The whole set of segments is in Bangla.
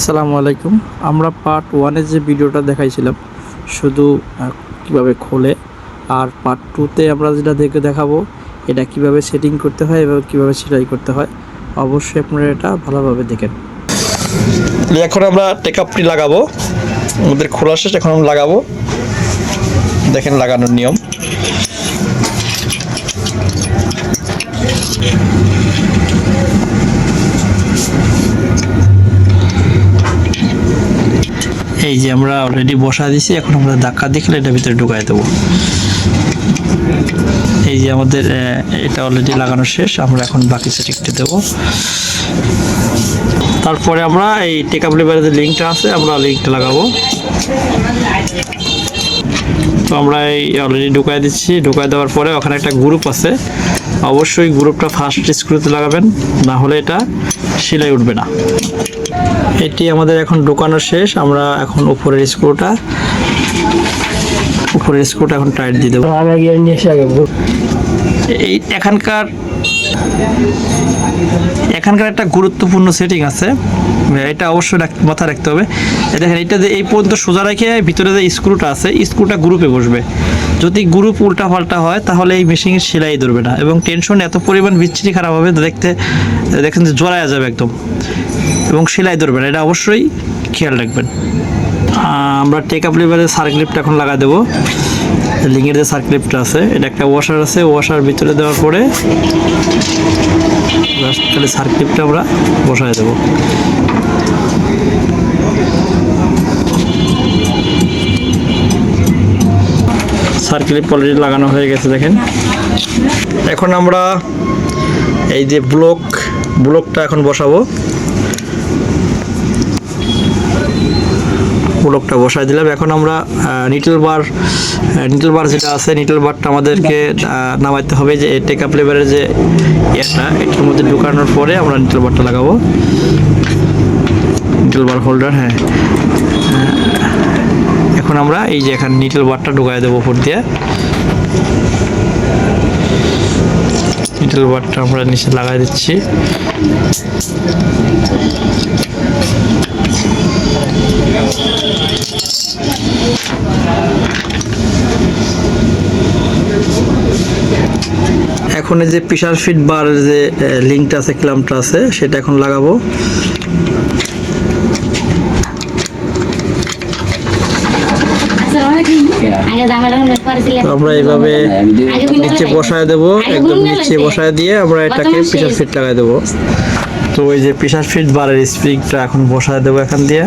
আসসালামু আলাইকুম। আমরা পার্ট ওয়ানের যে ভিডিওটা দেখাইছিলাম, শুধু কীভাবে খোলে, আর পার্ট টুতে আমরা যেটা দেখে দেখাবো, এটা কীভাবে সেটিং করতে হয়, এবং কীভাবে সেলাই করতে হয়, অবশ্যই আপনারা এটা ভালোভাবে দেখেন। এখন আমরা টেকআপটি লাগাবো। আমাদের খোলা শেষ, এখন আমরা লাগাবো। দেখেন লাগানোর নিয়ম। এই যে আমরা অলরেডি বসা দিছি এখন আমরা ধাক্কা দেখলে এটা ভিতরে ঢুকাই দেবো। এই যে আমাদের এটা অলরেডি লাগানো শেষ, আমরা এখন বাকি সেটিংটা দেবো। তারপরে আমরা এই টেকআপ লেবারের যে লিঙ্কটা আছে, আমরা লিঙ্কটা লাগাবো। তো আমরা এই অলরেডি ঢুকাই দিচ্ছি, ঢুকাই দেওয়ার পরে ওখানে একটা গ্রুপ আছে। অবশ্যই গ্রুপটা ফার্স্ট স্ক্রুতে লাগাবেন, না হলে এটা সেলাই উঠবে না। এটি আমাদের এখন ঢোকানো শেষ, আমরা এখন উপরের স্ক্রুটা উপরের স্ক্রুটা এখন টাইট দিয়ে দেবো। এই এখানকার এখানকার একটা গুরুত্বপূর্ণ সেটিং আছে। এটা অবশ্যই মাথায় রাখতে হবে। দেখেন এটা যে এই পর্যন্ত সোজা রেখে ভিতরে যে স্ক্রুটা আছে, স্ক্রুটা গ্রুপে বসবে। যদি গ্রুপ উল্টা পাল্টা হয়, তাহলে এই মেশিনের সেলাই ধরবে না এবং টেনশন এত পরিমাণ বিচ্ছিরি খারাপ হবে দেখতে, দেখেন যে জড়ায়া যাবে একদম। এবং সেলাই ধরবে না, এটা অবশ্যই খেয়াল রাখবেন। আমরা টেক আপ লেভেলের সার্ক্লিপটা এখন লাগা দেবো। লিঙ্কের যে সার্ক্লিপটা আছে, এটা একটা ওয়াশার আছে ওয়াশার ভিতরে দেওয়ার পরে খালি সার্ক্লিপটা আমরা বসায় দেবো। সার্ক্লিপ অলরেডি লাগানো হয়ে গেছে, দেখেন। এখন আমরা এই যে ব্লক ব্লকটা এখন বসাবো। ব্লকটা বসায় দিলাম। এখন আমরা নিটেল বার নিটেল বার যেটা আছে নিটেল বারটা আমাদেরকে নামাইতে হবে যে টেক আপ লেবারের যে এটা এটার মধ্যে ঢুকানোর পরে আমরা নিটেল বারটা লাগাবো। নিটেল বার হোল্ডার হ্যাঁ। এখন আমরা এই যে এখানে নিটেল বারটা ঢুকাই দেবো উপর দিয়ে। নিটেল বারটা আমরা নিচে লাগাই দিচ্ছি। এই যে প্রেশার ফিট বার যে লিঙ্কটা আছে ক্লাম্পটা আছে, সেটা এখন লাগাবো আমরা এইভাবে নিচে। বসায় দেবো, একদম নিচে বসায় দিয়ে আমরা এটাকে শেষ। ফিট লাগাই দেবো তো ওই যে প্রেশার ফিট বারের স্প্রিংটা এখন বসায় দেবো এখান দিয়ে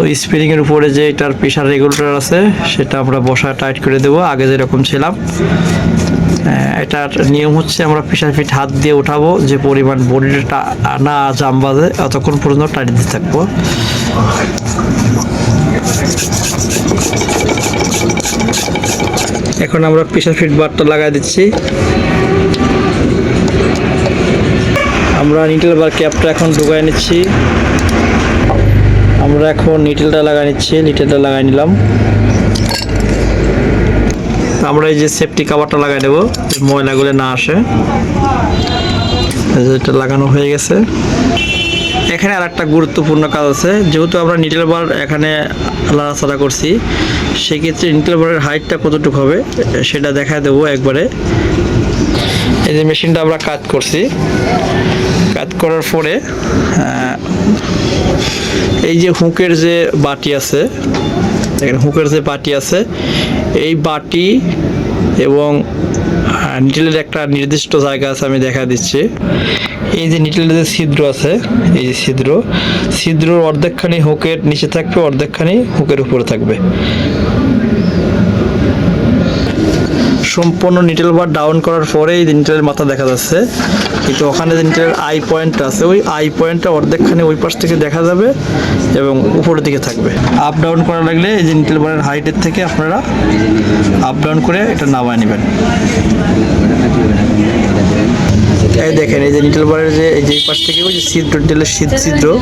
তো স্প্রিং এর উপরে যে এটার প্রেশার রেগুলেটর আছে, সেটা আমরা বসা টাইট করে দেবো। আগে যেরকম ছিলাম এটার নিয়ম হচ্ছে আমরা প্রেশার ফিট হাত দিয়ে উঠাবো, যে পরিমাণ বডিটা না জাম বাজে, অতক্ষণ পর্যন্ত টাইট দিতে থাকব। এখন আমরা প্রেশার ফিট বারটা লাগাই দিচ্ছি। আমরা নিটেল বার ক্যাপটা এখন ঢুকাই নিচ্ছি। আমরা এখন নিটেলটা লাগাই নিচ্ছি, নিটেলটা লাগাই নিলাম। আমরা এই যে সেফটি কাভারটা লাগাই দেবো ময়লাগুলো না আসে। এটা লাগানো হয়ে গেছে। এখানে আর একটা গুরুত্বপূর্ণ কাজ আছে, যেহেতু আমরা নিটেল বার এখানে লাড়াচাড়া করছি, সেক্ষেত্রে নিটেল বারের হাইটটা কতটুকু হবে, সেটা দেখা দেবো একবারে। এই যে মেশিনটা আমরা কাজ করছি। কাজ করার পরে এই যে হুকের যে বাটি আছে, দেখেন হুকের যে বাটি আছে, এই বাটি এবং নিটেলের একটা নির্দিষ্ট জায়গা আছে, আমি দেখা দিচ্ছি। এই যে নিটেলের যে ছিদ্র আছে, এই যে ছিদ্র, ছিদ্রর অর্ধেকখানি হুকের নিচে থাকবে, অর্ধেকখানি হুকের উপরে থাকবে। সম্পূর্ণ নিটেল বার ডাউন করার পরে এই নিটেলের মাথা দেখা যাচ্ছে। কিন্তু ওখানে যে নিটেলের আই পয়েন্টটা আছে, ওই আই পয়েন্টটা অর্ধেকখানি ওই পাশ থেকে দেখা যাবে এবং উপরের দিকে থাকবে। আপ ডাউন করা লাগলে এই যে নিটেল বারের হাইটের থেকে আপনারা আপ ডাউন করে এটা নামায় নেবেন। এই দেখেন, এই যে নিটেল বারের যে, এই যে পাশ থেকে ওই যে ছিদ্র ছিদ- ছিদ্র,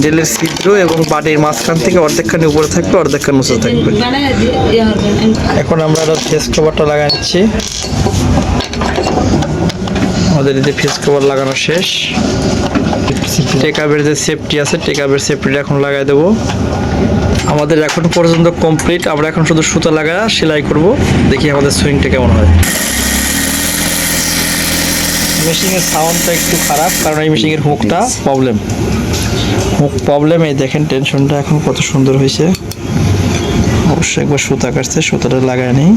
ডেলের ছিদ্র এবং বাটির মাঝখান থেকে অর্ধেকখানি উপরে থাকবে, অর্ধেকখানি নিচে থাকবে। এখন আমরা ফেস কভারটা লাগাচ্ছি আমাদের যে ফেস কভার লাগানো শেষ। টেকাবের যে সেফটি আছে টেকাবের সেফটিটা এখন লাগাই দেবো। আমাদের এখন পর্যন্ত কমপ্লিট আমরা এখন শুধু সুতা লাগা সেলাই করব। দেখি আমাদের সুইংটা কেমন হয়। মেশিনের সাউন্ডটা একটু খারাপ, কারণ এই মেশিনের হুকটা প্রবলেম হুক প্রবলেম এই দেখেন টেনশনটা এখন কত সুন্দর হয়েছে। অবশ্যই একবার সুতা কাটছে, সুতাটা লাগায় নেই।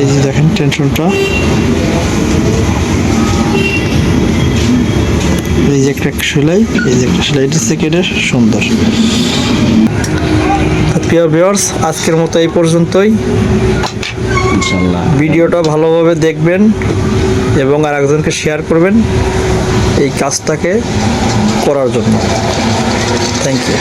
এই যে দেখেন টেনশনটা এই যে একটা সেলাই এই যে একটা সেলাই এটা সেকেন্ডের সুন্দর। প্রিয় ভিউয়ার্স আজকের মতো এই পর্যন্তই। ভিডিওটা ভালোভাবে দেখবেন এবং আর একজনকে শেয়ার করবেন এই কাজটাকে করার জন্য। Thank you